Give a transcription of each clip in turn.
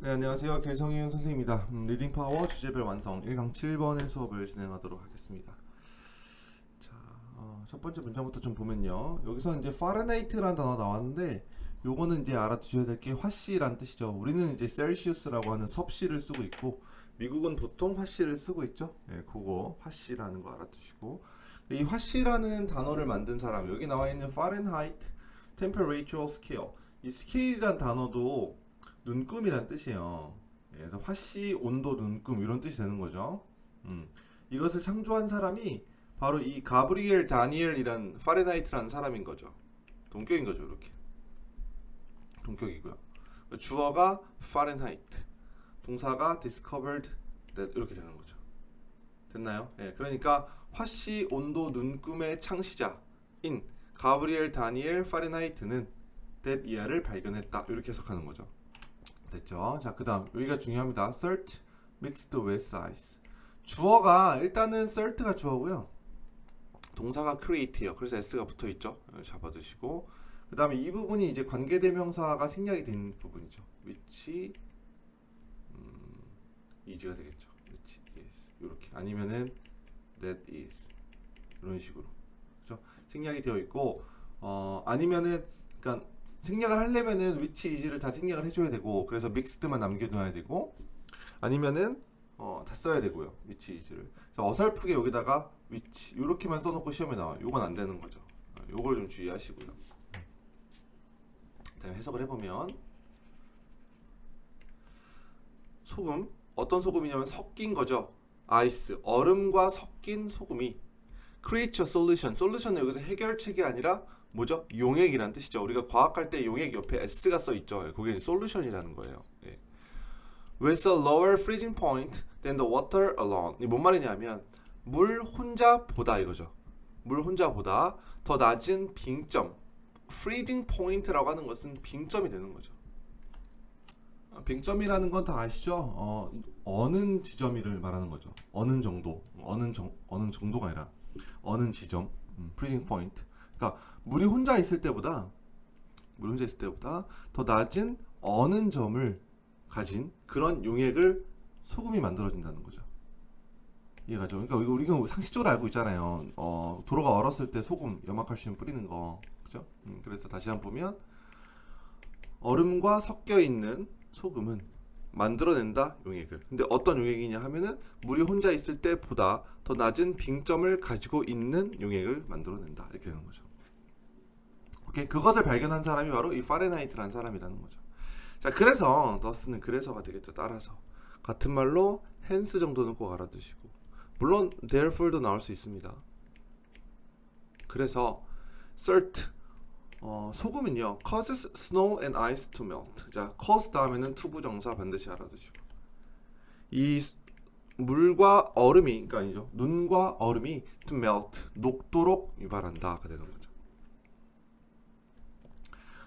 네, 안녕하세요. 길성윤 선생님입니다. 음, 리딩 파워 주제별 완성 1강 7번의 수업을 진행하도록 하겠습니다. 자, 어, 첫 번째 문장부터 좀 보면요. 여기서 이제 파레나이트라는 단어 나왔는데 요거는 이제 알아두셔야 될 게 화씨란 뜻이죠. 우리는 이제 셀시우스라고 하는 섭씨를 쓰고 있고 미국은 보통 화씨를 쓰고 있죠. 예, 그거 화씨라는 거 알아두시고 이 화씨라는 단어를 만든 사람 여기 나와 있는 Fahrenheit Temperature Scale 이 스케일이란 단어도 눈금이란 뜻이에요. 예, 그래서 화씨, 온도, 눈금 이런 뜻이 되는 거죠. 음, 이것을 창조한 사람이 바로 이 가브리엘 다니엘이란 파레나이트라는 사람인 거죠. 동격인 거죠, 이렇게. 동격이고요. 주어가 파렌하이트, 동사가 discovered 이렇게 되는 거죠. 됐나요? 예, 그러니까 화씨, 온도, 눈금의 창시자인 가브리엘 다니엘 파렌하이트는 that 이하를 발견했다. 이렇게 해석하는 거죠. 됐죠? 자, 그 다음 여기가 중요합니다. cert mixed with size. 주어가 일단은 cert가 주어고요. 동사가 create요. 그래서 s가 붙어 있죠. 잡아두시고 그 다음에 이 부분이 이제 관계대명사가 생략이 된 부분이죠. which 음, is가 되겠죠. which is 이렇게 아니면은 that is 이런 식으로 그죠? 생략이 되어 있고 어 아니면은 그러니까 생략을 하려면은 which is를 다 생략을 해줘야 되고 그래서 mixed만 남겨놔야 되고 아니면은 어, 다 써야 되고요 is를. 그래서 어설프게 여기다가 which 이렇게만 써놓고 시험에 나와 요. 요건 안 되는 거죠. 어, 요걸 좀 주의하시고요. 그다음에 해석을 해보면 소금. 어떤 소금이냐면 섞인 거죠. 아이스. 얼음과 섞인 소금이 create a solution 여기서 해결책이 아니라 뭐죠? 용액이란 뜻이죠. 우리가 과학할 때 용액 옆에 S가 써 있죠. 그게 솔루션이라는 거예요. 예. With a lower freezing point than the water alone. 이뭔 말이냐면 물 혼자보다 이거죠. 물 혼자보다 더 낮은 빙점. freezing point라고 하는 것은 빙점이 되는 거죠. 아, 빙점이라는 건 다 아시죠? 어, 어느 지점이를 말하는 거죠. 어느 정도, 어느 정, 어느 정도가 아니라 어느 지점, 음, freezing point. 그러니까 물이 혼자 있을 때보다 물 혼자 있을 때보다 더 낮은 어느 점을 가진 그런 용액을 소금이 만들어진다는 거죠. 이해가죠? 그러니까 우리가 상식적으로 알고 있잖아요. 어, 도로가 얼었을 때 소금, 염화칼슘 뿌리는 거, 그죠? 음, 그래서 다시 한번 보면 얼음과 섞여 있는 소금은 만들어낸다 용액을. 근데 어떤 용액이냐 하면은 물이 혼자 있을 때보다 더 낮은 빙점을 가지고 있는 용액을 만들어낸다 이렇게 되는 거죠. 오케이 그것을 발견한 사람이 바로 이 파레나이트라는 사람이라는 거죠. 자 그래서 더스는 그래서가 되겠죠. 따라서 같은 말로 hence 정도는 꼭 알아두시고 물론 therefore도 나올 수 있습니다. 그래서 cert 어, 소금은요 causes snow and ice to melt. 자 cause 다음에는 투부정사 반드시 알아두시고 이 물과 얼음이 그러니까 아니죠 눈과 얼음이 to melt 녹도록 유발한다가 되는 거죠.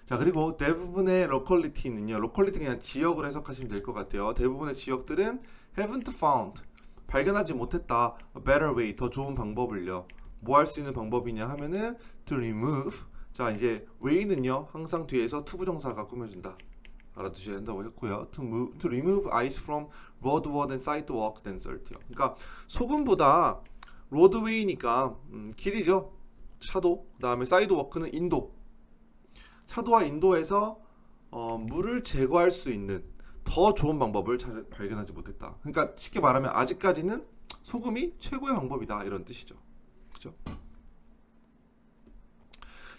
자 그리고 대부분의 로컬리티는요 로컬리티 그냥 지역으로 해석하시면 될 것 같아요 대부분의 지역들은 haven't found 발견하지 못했다 a better way 더 좋은 방법을요 뭐 할 수 있는 방법이냐 하면은 to remove 자 이제 way는요 항상 뒤에서 투부 정사가 꾸며준다 알아두셔야 한다고 했고요 to, move, to remove ice from roadward and sidewalks than salt요 그러니까 소금보다 로드웨이니까 음, 길이죠 차도 그 다음에 사이드워크는 인도 차도와 인도에서 어, 물을 제거할 수 있는 더 좋은 방법을 잘 발견하지 못했다. 그러니까 쉽게 말하면 아직까지는 소금이 최고의 방법이다 이런 뜻이죠. 그죠?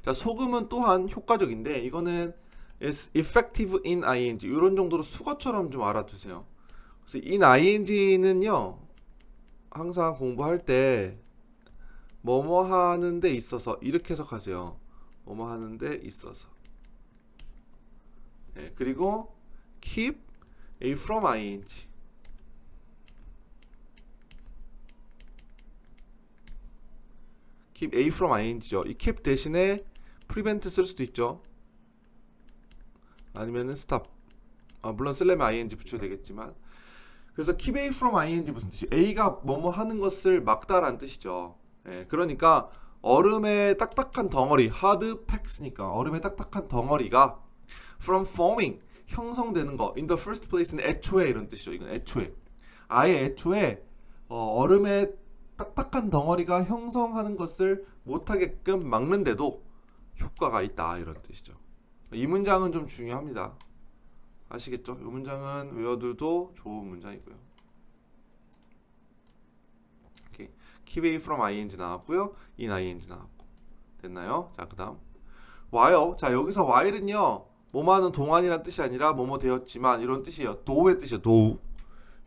자, 소금은 또한 효과적인데 이거는 is effective in ing 이런 정도로 수거처럼 좀 알아두세요. 그래서 in ing는요 항상 공부할 때 뭐뭐 하는 데 있어서 이렇게 해석하세요. 뭐뭐 하는 데 있어서. 예, 그리고 keep a from ing keep a from ing죠. 이 keep 대신에 prevent 쓸 수도 있죠. 아니면은 stop. 아, 물론 쓰려면 ing 붙여야 되겠지만 그래서 keep a from ing 무슨 뜻이? a가 뭐뭐 하는 것을 막다라는 뜻이죠. 예, 그러니까 얼음의 딱딱한 덩어리 hard packs니까 얼음의 딱딱한 덩어리가 from forming 형성되는 거 in the first place는 애초에 이런 뜻이죠. 이건 애초에 아예 애초에 어, 얼음의 딱딱한 덩어리가 형성하는 것을 못하게끔 막는데도 효과가 있다 이런 뜻이죠. 이 문장은 좀 중요합니다. 아시겠죠? 이 문장은 외워두도 좋은 문장이고요. 오케이. keep from ing 나왔고요. in ing 나왔고 됐나요? 자 그다음 while 자 여기서 while은요 뭐뭐하는 동안이란 뜻이 아니라 뭐뭐 되었지만 이런 뜻이에요. 도우의 뜻이에요. 도우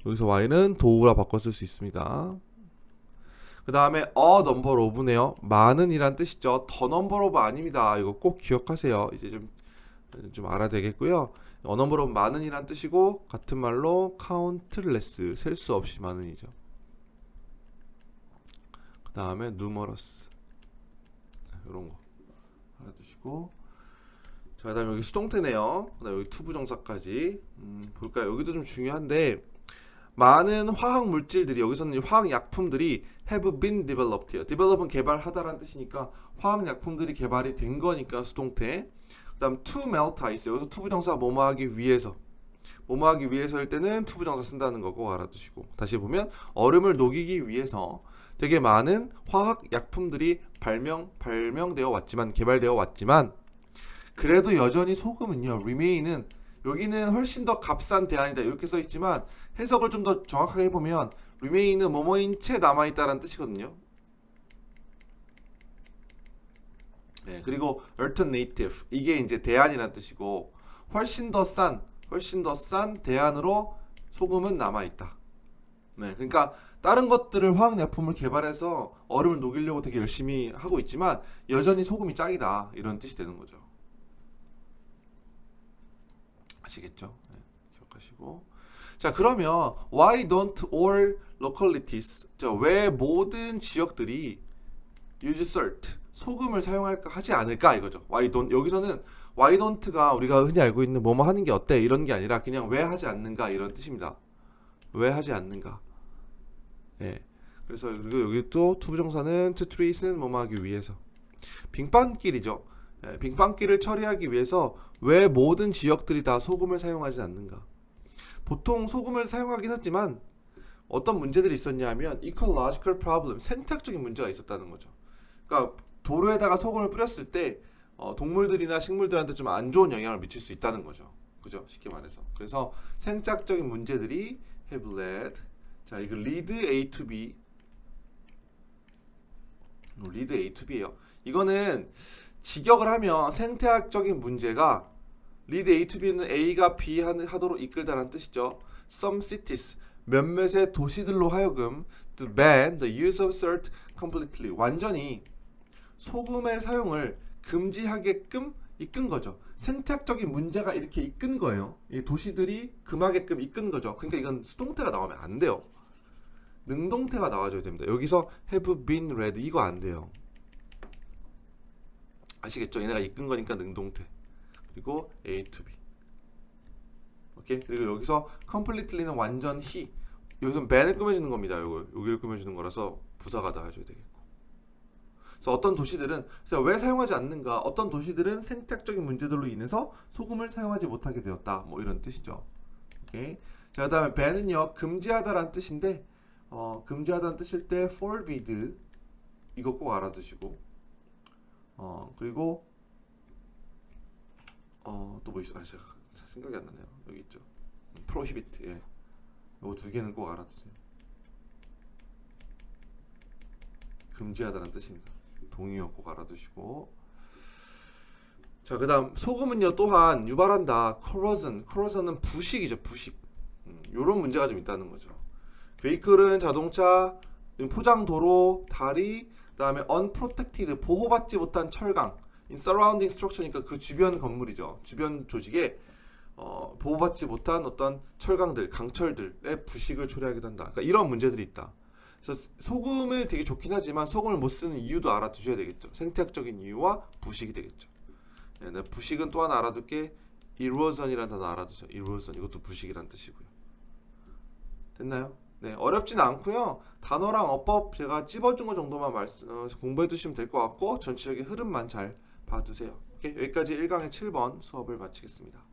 여기서 while은 도우라 바꿔 쓸 수 있습니다. 그 다음에 a number of네요. 많은 이란 뜻이죠. 더 number of 아닙니다. 이거 꼭 기억하세요. 이제 좀, 좀 알아야 되겠고요. a number of 많은 이란 뜻이고 같은 말로 countless 셀 수 없이 많은이죠. 그 다음에 numerous 이런 거 알아두시고 자 그다음에 여기 수동태네요. 그다음 여기 투부정사까지 음, 볼까요? 여기도 좀 중요한데 많은 화학 물질들이 여기서는 화학 약품들이 have been developed요. develop은 개발하다라는 뜻이니까 화학 약품들이 개발이 된 거니까 수동태. 그다음 to melt ice 여기서 투부정사 뭐뭐 하기 위해서 뭐뭐 하기 위해서일 때는 투부정사 쓴다는 거고 알아두시고 다시 보면 얼음을 녹이기 위해서 되게 많은 화학 약품들이 발명 발명되어 왔지만 개발되어 왔지만 그래도 여전히 소금은요 remain은 여기는 훨씬 더 값싼 대안이다 이렇게 써 있지만 해석을 좀 더 정확하게 해보면 remain은 뭐뭐인 채 남아 있다라는 뜻이거든요. 네, 그리고 alternative 이게 이제 대안이라는 뜻이고 훨씬 더 싼, 훨씬 더 싼 대안으로 소금은 남아 있다. 네, 그러니까 다른 것들을 화학약품을 개발해서 얼음을 녹이려고 되게 열심히 하고 있지만 여전히 소금이 짱이다 이런 뜻이 되는 거죠. 아시겠죠? 네, 기억하시고. 자 그러면 why don't all localities 자왜 모든 지역들이 use salt 소금을 사용할까 하지 않을까 이거죠. why don't 여기서는 why don't가 우리가 흔히 알고 있는 뭐뭐 하는 게 어때 이런 게 아니라 그냥 왜 하지 않는가 이런 뜻입니다. 왜 하지 않는가. 예. 그래서 그리고 여기 또 투부정사는 to treat는 뭐뭐 하기 위해서 빙판길이죠. 예, 빙판길을 처리하기 위해서 왜 모든 지역들이 다 소금을 사용하지 않는가? 보통 소금을 사용하긴 하지만 어떤 문제들이 있었냐면 ecological problem 생태학적인 문제가 있었다는 거죠. 그러니까 도로에다가 소금을 뿌렸을 때 어, 동물들이나 식물들한테 좀 안 좋은 영향을 미칠 수 있다는 거죠. 그죠? 쉽게 말해서. 그래서 생태학적인 문제들이 have led 자 이거 lead A to B 어, lead A to B예요. 이거는 직역을 하면 생태학적인 문제가 lead A to B는 A가 B 하도록 이끌다는 뜻이죠. Some cities 몇몇의 도시들로 하여금 to ban the use of salt completely 완전히 소금의 사용을 금지하게끔 이끈 거죠. 생태학적인 문제가 이렇게 이끈 거예요. 이 도시들이 금하게끔 이끈 거죠. 그러니까 이건 수동태가 나오면 안 돼요. 능동태가 나와줘야 됩니다. 여기서 have been read 이거 안 돼요. 아시겠죠? 얘네가 이끈 거니까 능동태. 그리고 A to B. 오케이. 그리고 여기서 completely는 완전히 여기서 ban을 꾸며주는 겁니다. 요거 여기를 꾸며주는 거라서 부사가 나와줘야 되겠고. 그래서 어떤 도시들은 자, 왜 사용하지 않는가? 어떤 도시들은 생태학적인 문제들로 인해서 소금을 사용하지 못하게 되었다. 뭐 이런 뜻이죠. 오케이. 자, 그다음에 ban은요 금지하다라는 뜻인데 어, 금지하다는 뜻일 때 forbid 이거 꼭 알아두시고 어 그리고 어 또 뭐 있어? 아 제가 생각이 안 나네요. 여기 있죠. prohibit 예. 요거 두 개는 꼭 알아두세요. 금지하다는 뜻입니다. 동의어 꼭 알아두시고 자 그다음 소금은요 또한 유발한다. corrosion, corrosion은 부식이죠. 부식. 음, 요런 문제가 좀 있다는 거죠. 베이클은 자동차, 포장 도로, 다리, 그다음에 unprotected 보호받지 못한 철강, in surrounding structure니까 그 주변 건물이죠. 주변 조직에 어, 보호받지 못한 어떤 철강들, 강철들의 부식을 초래하기도 한다. 그러니까 이런 문제들이 있다. 그래서 소금을 되게 좋긴 하지만 소금을 못 쓰는 이유도 알아두셔야 되겠죠. 생태학적인 이유와 부식이 되겠죠. 네, 네, 부식은 또 하나 알아둘 게 erosion이라는 단어 알아두세요. erosion 이것도 부식이라는 뜻이고요. 됐나요? 네, 어렵진 않고요. 단어랑 어법 제가 찝어준 거 정도만 말씀 어, 공부해 두시면 될 것 같고 전체적인 흐름만 잘 봐두세요. 오케이, 여기까지 1강의 7번 수업을 마치겠습니다.